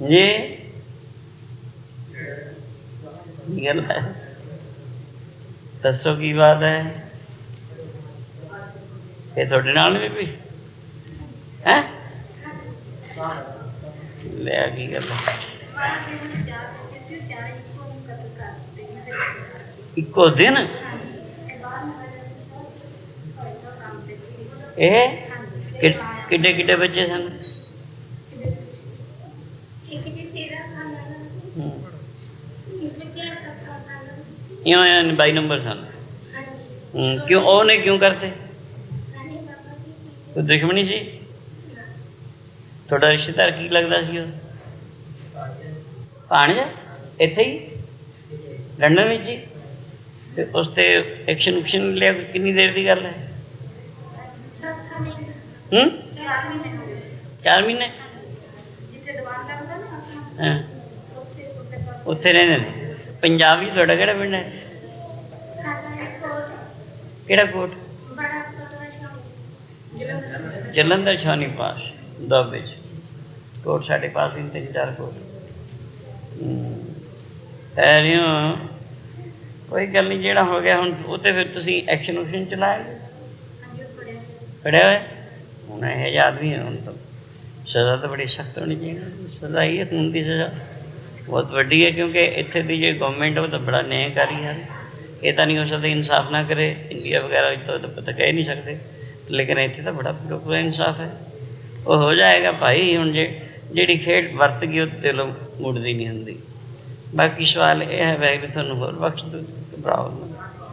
ਜੀ ਕੀ ਗੱਲ ਹੈ ਦੱਸੋ ਕੀ ਬਾਤ ਹੈ ਇਹ ਤੁਹਾਡੇ ਨਾਲ ਵੀ ਵੀ ਹੈ ਲੈ ਕੀ ਗੱਲ ਹੈ ਇੱਕੋ ਦਿਨ ਇਹ ਕਿ- ਕਿੱਡੇ ਕਿੱਡੇ ਬੱਚੇ ਸਨ ਹੂੰ। ਇਉਂ ਨੰਬਰ ਸਨ? ਹੂੰ, ਕਿਉਂ ਉਹਨੇ ਕਿਉਂ ਕਰਤੇ? ਕੋਈ ਦੁਸ਼ਮਣੀ ਸੀ? ਤੁਹਾਡਾ ਰਿਸ਼ਤੇਦਾਰ ਕੀ ਲੱਗਦਾ ਸੀ ਉਹ? ਭਾਣਜਾ। ਇੱਥੇ ਹੀ? ਲੰਡਨ ਵਿੱਚ ਹੀ? ਤੇ ਉਸ ਤੇ ਐਕਸ਼ਨ ਉਕਸ਼ਨ ਲਿਆ ਕਿੰਨੀ ਦੇਰ ਦੀ ਗੱਲ ਹੈ? ਹੂੰ? 4 ਮਹੀਨੇ? ਹਾਂ? ਉੱਥੇ ਰਹਿੰਦੇ ਨੇ। ਪੰਜਾਬ ਹੀ ਤੁਹਾਡਾ ਕਿਹੜਾ ਪਿੰਡ ਹੈ? ਕਿਹੜਾ ਕੋਟ? ਜਲੰਧਰ ਛਾਨੀ ਪਾਸ ਦਬ ਵਿੱਚ। ਕੋਟ ਸਾਡੇ ਪਾਸ ਹੀ ਤਿੰਨ ਚਾਰ ਕੋਟ। ਐਰਿਓ ਕੋਈ ਗੱਲ ਨਹੀਂ ਜਿਹੜਾ ਹੋ ਗਿਆ ਹੁਣ ਉਹ ਤੇ ਫਿਰ ਤੁਸੀਂ ਐਕਸ਼ਨ ਉਕਸ਼ਨ ਚਲਾਏ ਫੜਿਆ। ਹੋਇਆ? ਹੁਣ ਇਹ ਆਦਮੀ ਹੁਣ ਤਾਂ। ਸਜ਼ਾ ਤਾਂ ਬੜੀ ਸਖਤ ਹੋਣੀ ਚਾਹੀਦੀ ਸਜ਼ਾ ਹੀ ਹੈ, ਖੂਨ ਦੀ ਸਜ਼ਾ। ਬਹੁਤ ਵੱਡੀ ਹੈ ਕਿਉਂਕਿ ਇੱਥੇ ਦੀ ਜੇ ਗਵਰਨਮੈਂਟ ਉਹ ਤਾਂ ਬੜਾ ਨਿਆਂ ਕਰ ਰਹੀ ਹੈ। ਇਹ ਤਾਂ ਨਹੀਂ ਹੋ ਸਕਦਾ ਇਨਸਾਫ ਨਾ ਕਰੇ। ਇੰਡੀਆ ਵਗੈਰਾ ਵਿੱਚ ਤਾਂ ਉਹ ਪਤਾ ਕਹਿ ਨਹੀਂ ਸਕਦੇ। ਲੇਕਿਨ ਇੱਥੇ ਤਾਂ ਬੜਾ ਪੂਰਾ ਇਨਸਾਫ ਹੈ। ਉਹ ਹੋ ਜਾਏਗਾ ਭਾਈ ਹੁਣ ਜੇ ਜਿਹੜੀ ਖੇਡ ਵਰਤ ਗਈ ਉਹ ਦਿਲੋਂ ਮੁੜਦੀ ਨਹੀਂ ਹੁੰਦੀ। ਬਾਕੀ ਸਵਾਲ ਇਹ ਹੈ ਵੈਸੇ ਵੀ ਤੁਹਾਨੂੰ ਹੋਰ ਬਖਸ਼ ਦੂ ਘਬਰਾਓ ਨਾ।